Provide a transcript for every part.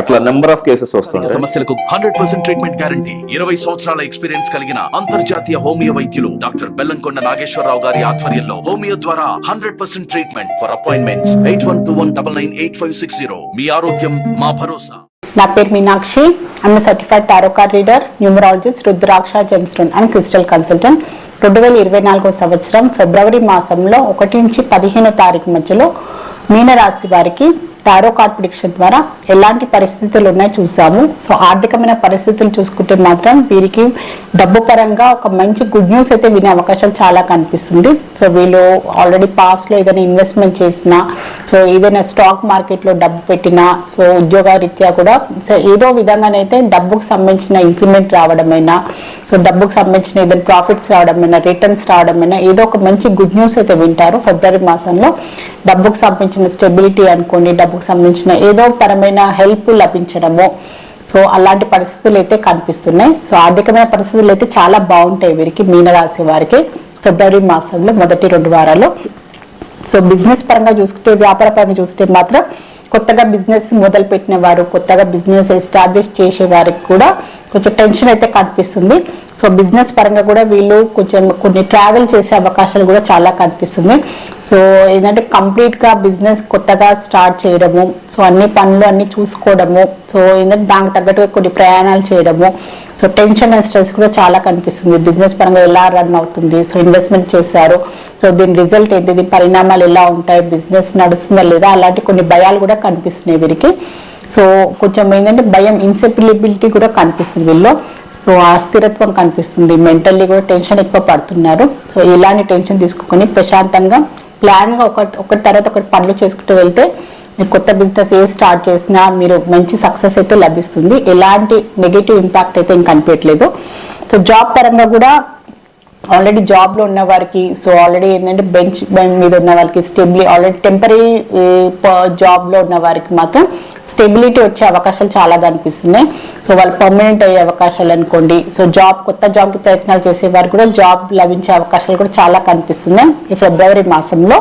అట్లా number of cases వస్తుంటాయి. సమస్యలకు హండ్రెడ్ పర్సెంట్ ట్రీట్మెంట్ గ్యారంటీ ఇరవై సంవత్సరాల ఎక్స్పీరియన్స్ కలిగిన అంతర్జాతీయ హోమియో వైద్యులు డాక్టర్ బెల్లంకొండ నాగేశ్వరరావు గారి ఆధ్వర్యంలో హోమియో ద్వారా hundred percent treatment for appointments eight one two one double nine eight five six zero మీ ఆరోగ్యం మా భరోసా. నా పేరు Meenakshi. I'm certified tarot card reader numerologist rudraksha gemstone and crystal consultant రెండు వేల ఇరవై నాలుగో సంవత్సరం ఫిబ్రవరి మాసంలో ఒకటి నుంచి పదిహేనో తారీఖు మధ్యలో మీనరాశి వారికి టారో కార్డ్ ప్రిడిక్షన్ ద్వారా ఎలాంటి పరిస్థితులు ఉన్నాయో చూసాము. సో ఆర్థికమైన పరిస్థితులు చూసుకుంటే మాత్రం వీరికి డబ్బు పరంగా ఒక మంచి గుడ్ న్యూస్ అయితే వినే అవకాశం చాలా కనిపిస్తుంది. సో వీళ్ళు ఆల్రెడీ పాస్ట్లో ఏదైనా ఇన్వెస్ట్మెంట్ చేసినా సో ఏదైనా స్టాక్ మార్కెట్లో డబ్బు పెట్టినా సో ఉద్యోగ రీత్యా కూడా సో ఏదో విధంగానైతే డబ్బుకు సంబంధించిన ఇంక్రిమెంట్ రావడమైనా సో డబ్బుకు సంబంధించిన ఏదైనా ప్రాఫిట్స్ రావడమైనా రిటర్న్స్ రావడమైనా ఏదో ఒక మంచి గుడ్ న్యూస్ అయితే వింటారు. ఫిబ్రవరి మాసంలో డబ్బుకు సంబంధించిన స్టెబిలిటీ అనుకోండి డబ్బుకు సంబంధించిన ఏదో పరమైన హెల్ప్ లభించడము. సో అలాంటి పరిస్థితులు అయితే కనిపిస్తున్నాయి. సో ఆర్థికమైన పరిస్థితులు అయితే చాలా బాగుంటాయి వీరికి మీనరాశి వారికి. ఫిబ్రవరి మాసంలో మొదటి రెండు వారాలు. సో బిజినెస్ పరంగా చూసుకుంటే వ్యాపార పరంగా చూస్తే మాత్రం కొత్తగా బిజినెస్ మొదలు పెట్టిన వారు కొత్తగా బిజినెస్ ఎస్టాబ్లిష్ చేసే వారికి కూడా కొంచెం టెన్షన్ అయితే కనిపిస్తుంది. సో బిజినెస్ పరంగా కూడా వీళ్ళు కొంచెం కొన్ని ట్రావెల్ చేసే అవకాశాలు కూడా చాలా కనిపిస్తుంది. సో ఏంటంటే కంప్లీట్గా బిజినెస్ కొత్తగా స్టార్ట్ చేయడము సో అన్ని పనులు అన్ని చూసుకోవడము సో ఏంటంటే దానికి తగ్గట్టుగా కొన్ని ప్రయాణాలు చేయడము సో టెన్షన్ అండ్ స్ట్రెస్ కూడా చాలా కనిపిస్తుంది. బిజినెస్ పరంగా ఎలా రన్ అవుతుంది సో ఇన్వెస్ట్మెంట్ చేశారు సో దీని రిజల్ట్ ఏంటి దీని పరిణామాలు ఎలా ఉంటాయి బిజినెస్ నడుస్తుందా లేదా అలాంటి కొన్ని భయాలు కూడా కనిపిస్తున్నాయి వీరికి. సో కొంచెం ఏంటంటే భయం ఇన్సెపిలిబిలిటీ కూడా కనిపిస్తుంది వీళ్ళు సో అస్థిరత్వం కనిపిస్తుంది. మెంటల్లీ కూడా టెన్షన్ ఎక్కువ పడుతున్నారు. సో ఇలాంటి టెన్షన్ తీసుకుని ప్రశాంతంగా ప్లాన్గా ఒక ఒకటి తర్వాత ఒకటి పనులు చేసుకుంటూ వెళ్తే మీరు కొత్త బిజినెస్ ఏ స్టార్ట్ చేసినా మీరు మంచి సక్సెస్ అయితే లభిస్తుంది. ఎలాంటి నెగిటివ్ ఇంపాక్ట్ అయితే ఇంకా కనిపించట్లేదు. సో జాబ్ పరంగా కూడా ఆల్రెడీ జాబ్లో ఉన్న వారికి సో ఆల్రెడీ ఏంటంటే బెంచ్ మీద ఉన్న వారికి స్టెబిలి ఆల్రెడీ టెంపరీ జాబ్లో ఉన్న వారికి మాత్రం స్టెబిలిటీ వచ్చే అవకాశాలు చాలా కనిపిస్తున్నాయి. సో వాళ్ళు పర్మనెంట్ అయ్యే అవకాశాలు అనుకోండి. సో జాబ్ కొత్త జాబ్కి ప్రయత్నాలు చేసే వారికి కూడా జాబ్ లభించే అవకాశాలు కూడా చాలా కనిపిస్తున్నాయి. ఈ ఫిబ్రవరి మాసంలో.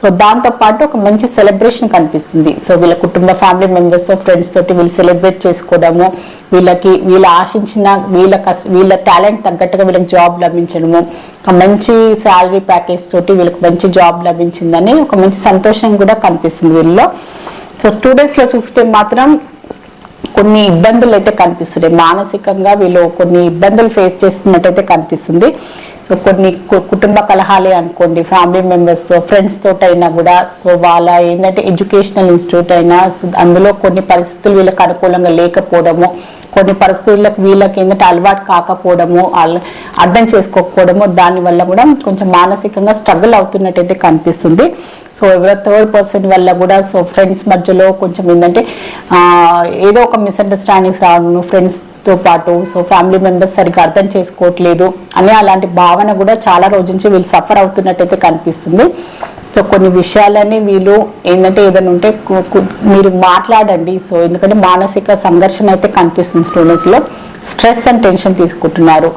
సో దాంతో పాటు ఒక మంచి సెలబ్రేషన్ కనిపిస్తుంది. సో వీళ్ళ కుటుంబ ఫ్యామిలీ మెంబర్స్తో ఫ్రెండ్స్ తోటి వీళ్ళు సెలబ్రేట్ చేసుకోవడము వీళ్ళకి వీళ్ళు ఆశించిన వీళ్ళ కస్ వీళ్ళ టాలెంట్ తగ్గట్టుగా వీళ్ళకి జాబ్ లభించడము ఒక మంచి శాలరీ ప్యాకేజ్ తోటి వీళ్ళకి మంచి జాబ్ లభించిందని ఒక మంచి సంతోషం కూడా కనిపిస్తుంది వీళ్ళలో. సో స్టూడెంట్స్లో చూస్తే మాత్రం కొన్ని ఇబ్బందులు అయితే కనిపిస్తున్నాయి మానసికంగా వీళ్ళు కొన్ని ఇబ్బందులు ఫేస్ చేస్తున్నట్టయితే కనిపిస్తుంది. సో కొన్ని కు- కుటుంబ కలహాలే అనుకోండి. ఫ్యామిలీ మెంబర్స్తో ఫ్రెండ్స్ తోటైనా అయినా కూడా. సో వాళ్ళ ఏంటంటే ఎడ్యుకేషనల్ ఇన్స్టిట్యూట్ అయినా సో అందులో కొన్ని పరిస్థితులు వీళ్ళకి అనుకూలంగా లేకపోవడము కొన్ని పరిస్థితులకు వీళ్ళకి ఏంటంటే అలవాటు కాకపోవడము అర్థం చేసుకోకపోవడము దానివల్ల కూడా కొంచెం మానసికంగా స్ట్రగుల్ అవుతున్నట్టయితే కనిపిస్తుంది. సో ఎవరో థర్డ్ పర్సన్ వల్ల కూడా సో ఫ్రెండ్స్ మధ్యలో కొంచెం ఏంటంటే ఏదో ఒక మిస్అండర్స్టాండింగ్స్ రావడం ఫ్రెండ్స్తో పాటు సో ఫ్యామిలీ మెంబర్స్ సరిగ్గా అర్థం చేసుకోవట్లేదు అనే అలాంటి భావన కూడా చాలా రోజు నుంచి వీళ్ళు సఫర్ అవుతున్నట్టయితే కనిపిస్తుంది. సో కొన్ని విషయాలని వీళ్ళు ఏంటంటే ఏదైనా ఉంటే మీరు మాట్లాడండి. సో ఎందుకంటే మానసిక సంఘర్షణ అయితే కనిపిస్తుంది స్టూడెంట్స్లో స్ట్రెస్ అండ్ టెన్షన్ తీసుకుంటున్నారు.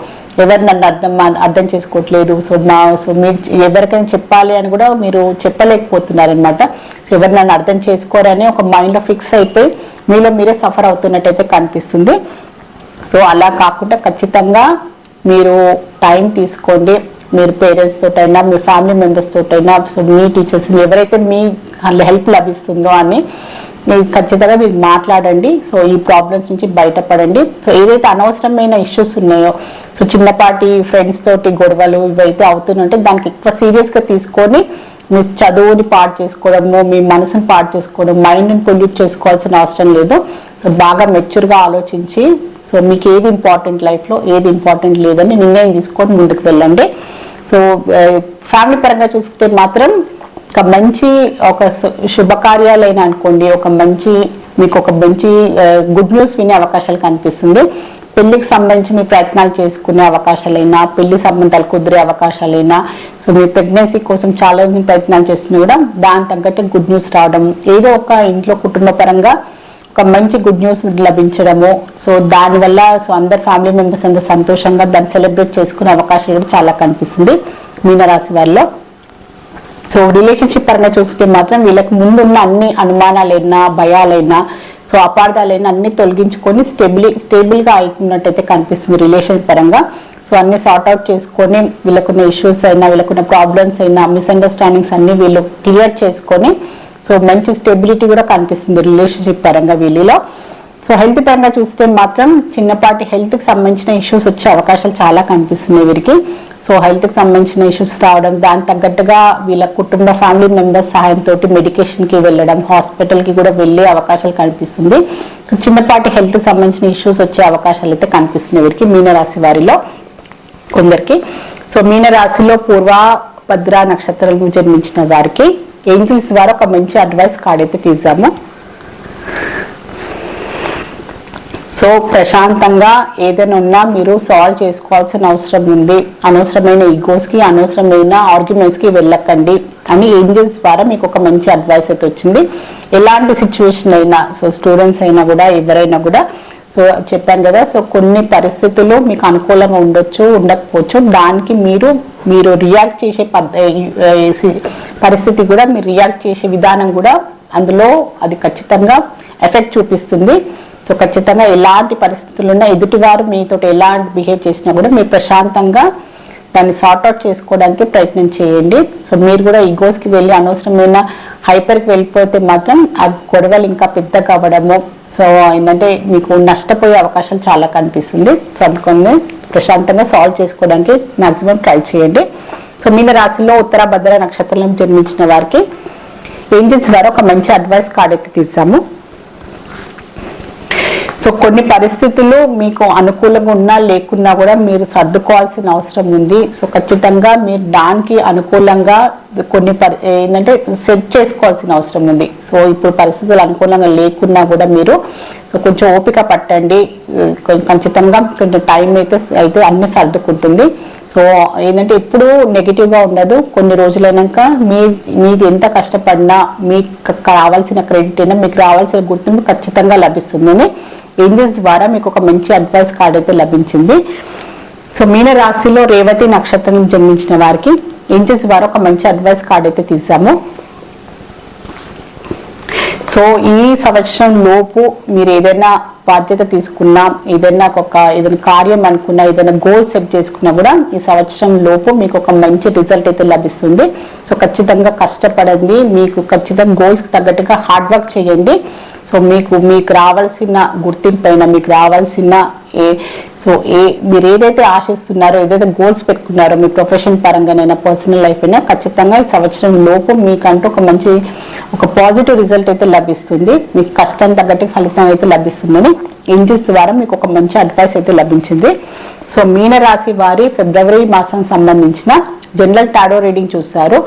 ఎవరు నన్ను అర్థం అర్థం చేసుకోవట్లేదు. సో మా సో మీరు ఎవరికైనా చెప్పాలి అని కూడా మీరు చెప్పలేకపోతున్నారనమాట. సో ఎవరు నన్ను అర్థం చేసుకోరని ఒక మైండ్లో ఫిక్స్ అయిపోయి మీలో మీరే సఫర్ అవుతున్నట్టయితే కనిపిస్తుంది. సో అలా కాకుండా ఖచ్చితంగా మీరు టైం తీసుకోండి. మీరు పేరెంట్స్ తోటైనా మీ ఫ్యామిలీ మెంబర్స్ తోటైనా సో మీ టీచర్స్ ఎవరైతే మీ హెల్ప్ లభిస్తుందో అని ఖచ్చితంగా మీరు మాట్లాడండి. సో ఈ ప్రాబ్లమ్స్ నుంచి బయటపడండి. సో ఏదైతే అనవసరమైన ఇష్యూస్ ఉన్నాయో సో చిన్నపాటి ఫ్రెండ్స్ తోటి గొడవలు ఇవైతే అవుతుందంటే దానికి ఎక్కువ సీరియస్గా తీసుకొని మీ చదువుని పాడు చేసుకోవడము మీ మనసుని పాడు చేసుకోవడం మైండ్ని పొల్యూట్ చేసుకోవాల్సిన అవసరం లేదు. సో బాగా మెచ్యూర్గా ఆలోచించి సో మీకు ఏది ఇంపార్టెంట్ లైఫ్లో ఏది ఇంపార్టెంట్ లేదని నిర్ణయం తీసుకొని ముందుకు వెళ్ళండి. సో ఫ్యామిలీ పరంగా చూస్తే మాత్రం ఒక మంచి ఒక శుభకార్యాలైన అనుకోండి ఒక మంచి మీకు ఒక మంచి గుడ్ న్యూస్ వినే అవకాశాలు కనిపిస్తుంది. పెళ్ళికి సంబంధించి మీ ప్రయత్నాలు చేసుకునే అవకాశాలైనా పెళ్ళి సంబంధాలు కుదిరే అవకాశాలైనా సో మీ ప్రెగ్నెన్సీ కోసం చాలా ప్రయత్నాలు చేస్తున్నా కూడా దాని తగ్గట్టు గుడ్ న్యూస్ రావడం ఏదో ఒక ఇంట్లో కుటుంబ పరంగా ఒక మంచి గుడ్ న్యూస్ లభించడము సో దానివల్ల సో అందరు ఫ్యామిలీ మెంబర్స్ అంతా సంతోషంగా దాన్ని సెలబ్రేట్ చేసుకునే అవకాశాలు కూడా చాలా కనిపిస్తుంది. మీనరాశి వారిలో సో రిలేషన్షిప్ పరంగా చూస్తే మాత్రం వీళ్ళకి ముందున్న అన్ని అనుమానాలైనా భయాలైనా సో అపార్థాలైనా అన్ని తొలగించుకొని స్టెబిలి స్టేబుల్గా అవుతున్నట్టయితే కనిపిస్తుంది రిలేషన్ పరంగా. సో అన్ని సార్ట్ అవుట్ చేసుకొని వీళ్ళకున్న ఇష్యూస్ అయినా వీళ్ళకున్న ప్రాబ్లమ్స్ అయినా మిస్అండర్స్టాండింగ్స్ అన్ని వీళ్ళు క్లియర్ చేసుకొని సో మంచి స్టెబిలిటీ కూడా కనిపిస్తుంది రిలేషన్షిప్ పరంగా వీళ్ళలో. సో హెల్త్ పరంగా చూస్తే మాత్రం చిన్నపాటి హెల్త్కి సంబంధించిన ఇష్యూస్ వచ్చే అవకాశాలు చాలా కనిపిస్తున్నాయి వీరికి. సో హెల్త్కి సంబంధించిన ఇష్యూస్ రావడం దానికి తగ్గట్టుగా వీళ్ళ కుటుంబ ఫ్యామిలీ మెంబర్స్ సహాయంతో మెడికేషన్కి వెళ్ళడం హాస్పిటల్కి కూడా వెళ్ళే అవకాశాలు కనిపిస్తుంది. సో చిన్నపాటి హెల్త్కి సంబంధించిన ఇష్యూస్ వచ్చే అవకాశాలు అయితే కనిపిస్తున్నాయి వీరికి మీనరాశి వారిలో కొందరికి. సో మీనరాశిలో పూర్వ భద్ర నక్షత్రాలు జన్మించిన వారికి ఏంజిల్స్ ద్వారా ఒక మంచి అడ్వైస్ కార్డ్ అయితే తీసాము. సో ప్రశాంతంగా ఏదైనా ఉన్నా మీరు సాల్వ్ చేసుకోవాల్సిన అవసరం ఉంది. అనవసరమైన ఈగోస్కి అనవసరమైన ఆర్గ్యుమెంట్స్కి వెళ్ళకండి అని ఏంజల్స్ ద్వారా మీకు ఒక మంచి అడ్వైస్ అయితే వచ్చింది. ఎలాంటి సిచ్యువేషన్ అయినా సో స్టూడెంట్స్ అయినా కూడా ఎవరైనా కూడా సో చెప్పాను కదా సో కొన్ని పరిస్థితులు మీకు అనుకూలంగా ఉండొచ్చు ఉండకపోవచ్చు. దానికి మీరు మీరు రియాక్ట్ చేసే పద్ధ పరిస్థితి కూడా మీరు రియాక్ట్ చేసే విధానం కూడా అందులో అది ఖచ్చితంగా ఎఫెక్ట్ చూపిస్తుంది. సో ఖచ్చితంగా ఎలాంటి పరిస్థితులు ఉన్నా ఎదుటివారు మీతో ఎలాంటి బిహేవ్ చేసినా కూడా మీరు ప్రశాంతంగా దాన్ని సార్ట్అవుట్ చేసుకోవడానికి ప్రయత్నం చేయండి. సో మీరు కూడా ఈగోస్కి వెళ్ళి అనవసరమైన హైపర్కి వెళ్ళిపోతే మాత్రం ఆ గొడవలు ఇంకా పెద్దగా అవ్వడము. సో ఏంటంటే మీకు నష్టపోయే అవకాశం చాలా కనిపిస్తుంది. సో అందుకని ప్రశాంతంగా సాల్వ్ చేసుకోవడానికి మ్యాక్సిమం ట్రై చేయండి. సో మీన రాశిలో ఉత్తర భద్ర నక్షత్రంలో జన్మించిన వారికి ఏంజల్స్ ద్వారా ఒక మంచి అడ్వైస్ కార్డ్ అయితే తీసాము సో కొన్ని పరిస్థితులు మీకు అనుకూలంగా ఉన్నా లేకున్నా కూడా మీరు సర్దుకోవాల్సిన అవసరం ఉంది. సో ఖచ్చితంగా మీరు దానికి అనుకూలంగా కొన్ని పరి ఏంటంటే సెట్ చేసుకోవాల్సిన అవసరం ఉంది. సో ఇప్పుడు పరిస్థితులు అనుకూలంగా లేకున్నా కూడా మీరు సో కొంచెం ఓపిక పట్టండి. కొంచెం ఖచ్చితంగా కొంచెం టైం అయితే అయితే అన్ని సర్దుకుంటుంది. సో ఏంటంటే ఎప్పుడు నెగిటివ్గా ఉండదు. కొన్ని రోజులైనాక మీ మీకు ఎంత కష్టపడినా మీకు కావాల్సిన క్రెడిట్ అయినా మీకు రావాల్సిన గుర్తింపు ఖచ్చితంగా లభిస్తుందని ఏంజల్స్ ద్వారా మీకు ఒక మంచి అడ్వైస్ కార్డ్ అయితే లభించింది. సో మీన రాశిలో రేవతి నక్షత్రం జన్మించిన వారికి ఏంజల్స్ ద్వారా ఒక మంచి అడ్వైస్ కార్డ్ అయితే తీసాము. సో ఈ సంవత్సరం లోపు మీరు ఏదైనా బాధ్యత తీసుకున్నా ఏదైనా ఒక ఏదైనా కార్యం అనుకున్నా ఏదైనా గోల్ సెట్ చేసుకున్నా కూడా ఈ సంవత్సరం లోపు మీకు ఒక మంచి రిజల్ట్ అయితే లభిస్తుంది. సో ఖచ్చితంగా కష్టపడండి. మీకు ఖచ్చితంగా గోల్స్కి తగ్గట్టుగా హార్డ్ వర్క్ చేయండి. సో మీకు మీకు రావాల్సిన గుర్తింపు అయినా మీకు రావాల్సిన ఏ సో ఏ మీరు ఏదైతే ఆశిస్తున్నారో ఏదైతే గోల్స్ పెట్టుకున్నారో మీ ప్రొఫెషన్ పరంగానైనా పర్సనల్ లైఫ్ అయినా ఖచ్చితంగా ఈ సంవత్సరం లోపు మీకంటూ ఒక మంచి ఒక పాజిటివ్ రిజల్ట్ అయితే లభిస్తుంది. మీకు కష్టం తగ్గట్టు ఫలితం అయితే లభిస్తుందని ఏంజిల్స్ ద్వారా మీకు ఒక మంచి అడ్వైస్ అయితే లభించింది. సో మీనరాశి వారి ఫిబ్రవరి మాసం సంబంధించిన జనరల్ టారో రీడింగ్ చూస్తారు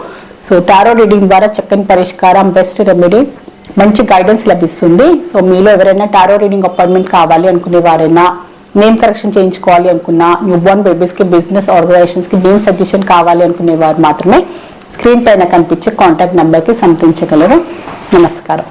సో టారో రీడింగ్ ద్వారా చక్కని పరిష్కారం బెస్ట్ రెమెడీ మంచి గైడెన్స్ లభిస్తుంది. సో మీలో ఎవరైనా టారో రీడింగ్ అపాయింట్మెంట్ కావాలి అనుకునే వారైనా నేమ్ కరెక్షన్ చేయించుకోవాలి అనుకున్నా న్యూ బోర్న్ బేబీస్కి బిజినెస్ ఆర్గనైజేషన్స్కి నేమ్ సజెషన్ కావాలి అనుకునే వారు మాత్రమే స్క్రీన్ పైన కనిపించే కాంటాక్ట్ నెంబర్కి సంప్రదించగలరు. నమస్కారం.